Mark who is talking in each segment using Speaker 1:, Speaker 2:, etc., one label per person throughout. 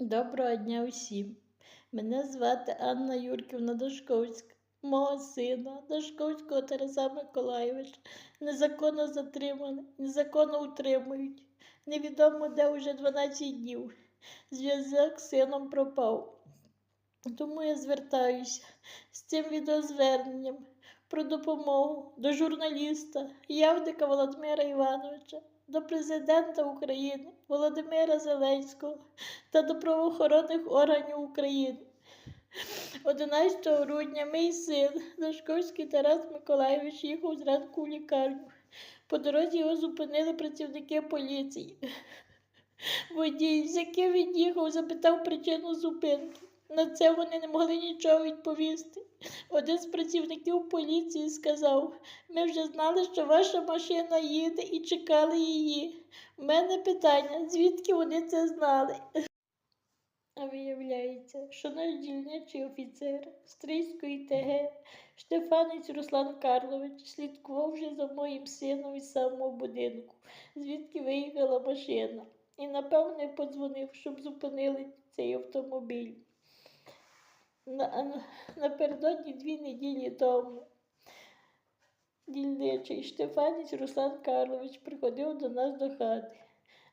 Speaker 1: Доброго дня усім. Мене звати Анна Юрківна Дашковська. Мого сина Дашковського Тараса Миколайовича незаконно затримали, незаконно утримують. Невідомо де вже 12 днів. Зв'язок з сином пропав. Тому я звертаюся з цим відеозверненням про допомогу до журналіста Явдика Володимира Івановича, до президента України Володимира Зеленського та до правоохоронних органів України. 11 грудня мій син Дашковський Тарас Миколайович їхав зранку в лікарню. По дорозі його зупинили працівники поліції. Водій, з яким він їхав, запитав причину зупинки. На це вони не могли нічого відповісти. Один з працівників поліції сказав: ми вже знали, що ваша машина їде і чекали її. У мене питання, звідки вони це знали? А виявляється, що наш дільничий офіцер Стрийської ТГ Штефанець Руслан Карлович слідкував вже за моїм сином із самого будинку, звідки виїхала машина, і, напевне, подзвонив, щоб зупинили цей автомобіль. На, на- напередодні дві неділі тому дільничий Штефанець Руслан Карлович приходив до нас до хати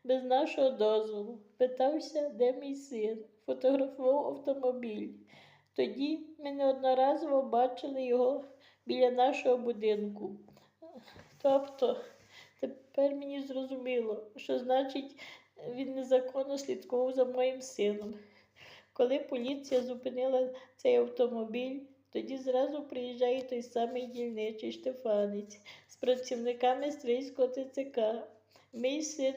Speaker 1: без нашого дозволу. Питався, де мій син, фотографував автомобіль. Тоді ми неодноразово бачили його біля нашого будинку. Тобто, тепер мені зрозуміло, що значить він незаконно слідкував за моїм сином. Коли поліція зупинила цей автомобіль, тоді зразу приїжджає той самий дільничий Штефанець з працівниками Стрийського ТЦК. Мій син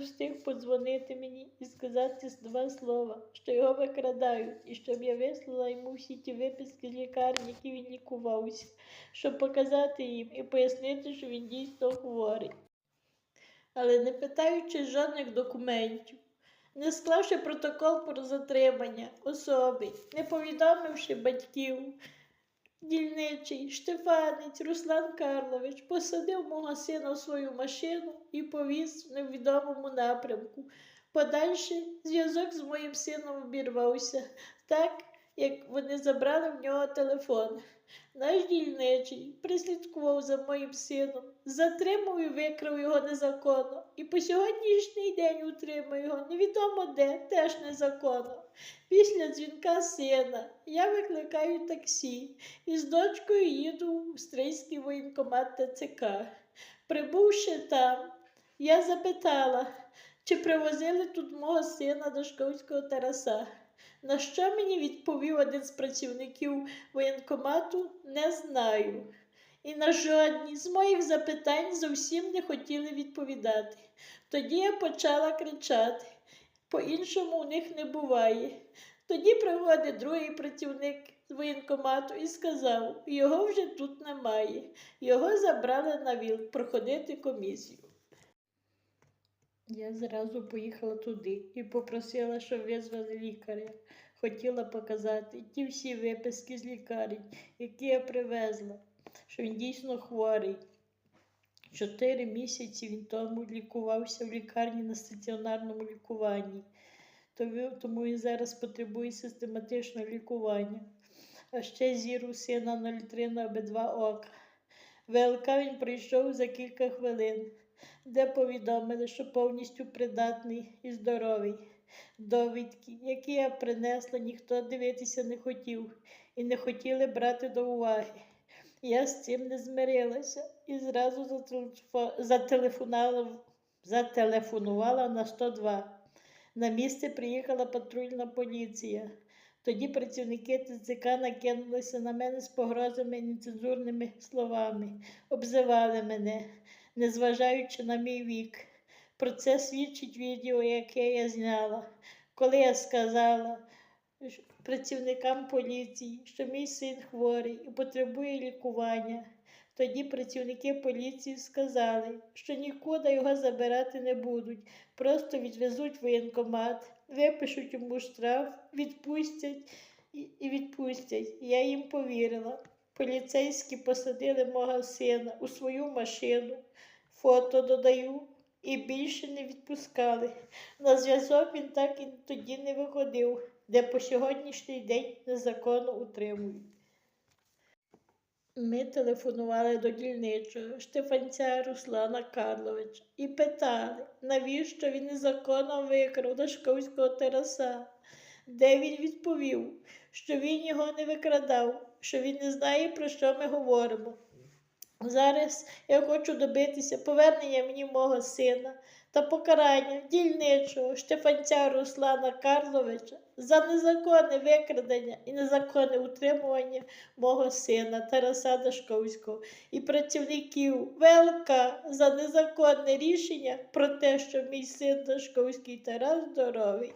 Speaker 1: встиг подзвонити мені і сказати два слова, що його викрадають, і щоб я вислала йому всі ті виписки з лікарні, які він лікувався, щоб показати їм і пояснити, що він дійсно хворий. Але не питаючи жодних документів, не склавши протокол про затримання особи, не повідомивши батьків, дільничий Штефанець Руслан Карлович посадив мого сина в свою машину і повіз в невідомому напрямку. Подальше зв'язок з моїм сином обірвався, так як вони забрали в нього телефон. Наш дільничий прислідкував за моїм сином, затримав і викрав його незаконно, і по сьогоднішній день утримує його невідомо де, теж незаконно. Після дзвінка сина я викликаю таксі і з дочкою їду в Стрийський воєнкомат ТЦК. Прибувши там, я запитала, чи привозили тут мого сина Дашковського Тараса. На що мені відповів один з працівників воєнкомату не знаю. І на жодні з моїх запитань зовсім не хотіли відповідати. Тоді я почала кричати. По-іншому у них не буває. Тоді приходить другий працівник з воєнкомату і сказав, його вже тут немає. Його забрали на ВІЛ проходити комісію. Я зразу поїхала туди і попросила, щоб визвали лікаря. Хотіла показати ті всі виписки з лікарень, які я привезла, що він дійсно хворий. Чотири місяці він тому лікувався в лікарні на стаціонарному лікуванні. Тому- він зараз потребує систематичного лікування. А ще зір у сина 0,3 на обидва ока. ВЛК він пройшов за кілька хвилин, де повідомили, що повністю придатний і здоровий. Довідки, які я принесла, ніхто дивитися не хотів і не хотіли брати до уваги. Я з цим не змирилася і зразу зателефонувала, зателефонувала на 102. На місце приїхала патрульна поліція. Тоді працівники ТЦК накинулися на мене з погрозами і нецензурними словами, обзивали мене, незважаючи на мій вік. Про це свідчить відео, яке я зняла, коли я сказала працівникам поліції, що мій син хворий і потребує лікування. Тоді працівники поліції сказали, що нікуди його забирати не будуть, просто відвезуть в воєнкомат, випишуть йому штраф, відпустять і, відпустять. Я їм повірила. Поліцейські посадили мого сина у свою машину. Фото додаю. і більше не відпускали. На зв'язок він так і тоді не виходив, де по сьогоднішній день незаконно утримують. Ми телефонували до дільничого Штефанця Руслана Карловича і питали, навіщо він незаконно викрав Дашковського тераса, де він відповів, що він його не викрадав, що він не знає, про що ми говоримо. Зараз я хочу добитися повернення мені мого сина та покарання дільничого Штефанця Руслана Карловича за незаконне викрадення і незаконне утримування мого сина Тараса Дашковського і працівників ВЛК за незаконне рішення про те, що мій син Дашковський Тарас здоровий.